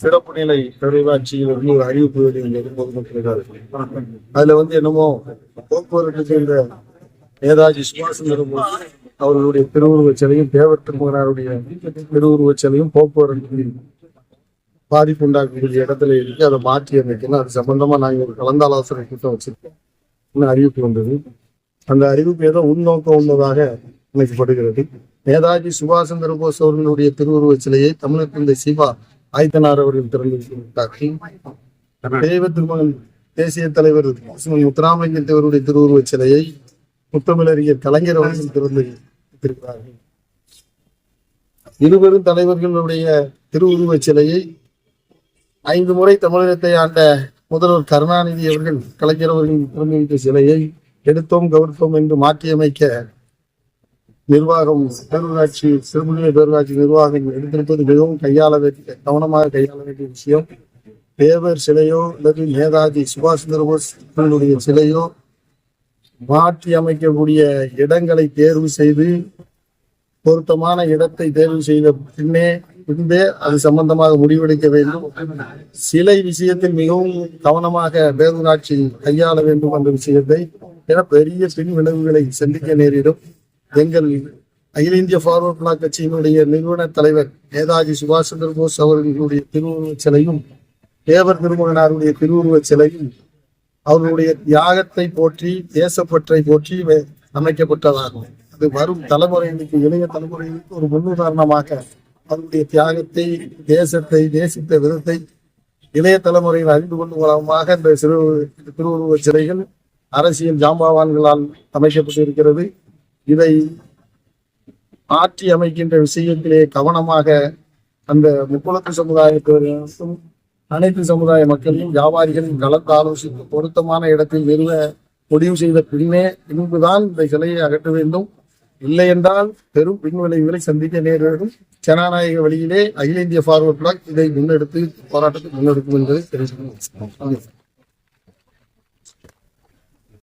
சிறப்பு நிலை பேரூராட்சியில் இருந்து ஒரு அறிவிப்பு வெளியிட்டது பொதுமக்களுக்காக அதுல வந்து என்னமோ போக்குவரத்து சேர்ந்த நேதாஜி சுபாஷ் சந்திரபோஸ் அவர்களுடைய திருவுருவச் சிலையும் தேவர் திருமகனாருடைய திருவுருவச் சிலையும் போக்குவரத்து பாதிப்பு உண்டாக்கக்கூடிய இடத்துல இருக்கு. அதை மாற்றி அமைக்கணும். அது சம்பந்தமா நாங்கள் ஒரு கலந்தாலோசனை கூட்டம் வச்சிருக்கோம். இன்னும் அறிவிப்பு வந்தது? அந்த அறிவிப்பு ஏதோ உள்நோக்கம் உள்ளதாக அமைக்கப்படுகிறது நேதாஜி சுபாஷ் சந்திர போஸ் அவர்களுடைய திருவுருவச் சிலையை தமிழக சிவா ஆயத்தனார் அவர்கள் திறந்து விட்டார்கள் தெய்வ திருமகன் தேசிய தலைவர் சுமன் முத்துராமலிங்க தேவருடைய திருவுருவச் சிலையை முத்தமிழறிஞர் கலைஞர் அவர்கள் திறந்து வைத்திருக்கிறார்கள். இருவரும் தலைவர்களுடைய திருவுருவச் சிலையை ஐந்து முறை தமிழகத்தை ஆண்ட முதல்வர் கருணாநிதி அவர்கள் கலைஞர் அவர்கள் திறந்து வைத்த சிலையை எடுத்தோம் கவர்த்தோம் என்று மாற்றியமைக்க நிர்வாகம் பேரூராட்சி சிறுமுனை பேரூராட்சி நிர்வாகம் எடுத்திருப்பது மிகவும் கையாள வேண்டிய கவனமாக கையாள வேண்டிய விஷயம். தேவர் சிலையோ அல்லது நேதாஜி சுபாஷ் சந்திர போஸ் அவர்களுடைய சிலையோ மாற்றி அமைக்கக்கூடிய இடங்களை தேர்வு செய்து பொருத்தமான இடத்தை தேர்வு செய்த பின்னே பின்பே அது சம்பந்தமாக முடிவெடுக்க வேண்டும். சிலை விஷயத்தில் மிகவும் கவனமாக பேரூராட்சி கையாள வேண்டும் என்ற விஷயத்தை என பெரிய பின் விளைவுகளை சந்திக்க நேரிடும். எங்கள் அகில இந்திய ஃபார்வர்ட் பிளாக் கட்சியினுடைய நிறுவன தலைவர் நேதாஜி சுபாஷ் சந்திர போஸ் அவர்களுடைய திருவுருவச் சிலையும் தேவர் திருமணனாருடைய திருவுருவச் சிலையும் அவர்களுடைய தியாகத்தை போற்றி தேசப்பற்றை போற்றி அமைக்கப்பட்டதாகும். அது வரும் தலைமுறைகளுக்கு இளைய தலைமுறைகளுக்கு ஒரு முன்னுதாரணமாக அவருடைய தியாகத்தை தேசத்தை தேசித்த விதத்தை இளைய தலைமுறையில் அறிந்து கொள்ளும் விதமாக இந்த சிறு திருவுருவச் சிலைகள் அரசியல் ஜாம்பாவான்களால் அமைக்கப்பட்டிருக்கிறது. இதை மாற்றி அமைக்கின்ற விஷயத்திலே கவனமாக அந்த முக்குளத்து சமுதாயத்தினருக்கும் அனைத்து சமுதாய மக்களையும் வியாபாரிகளும் கலந்து ஆலோசித்து பொருத்தமான இடத்தில் நிறுவ முடிவு செய்த பின்னே பின்புதான் இந்த சிலையை அகற்ற வேண்டும். இல்லை என்றால் பெரும் பின் விளைவுகளை சந்திக்க நேரிடும் ஜனநாயக வழியிலே அகில இந்திய ஃபார்வர்ட் பிளாக் இதை முன்னெடுத்து போராட்டத்தை முன்னெடுக்கும் என்பதை தெரிவித்துள்ளோம்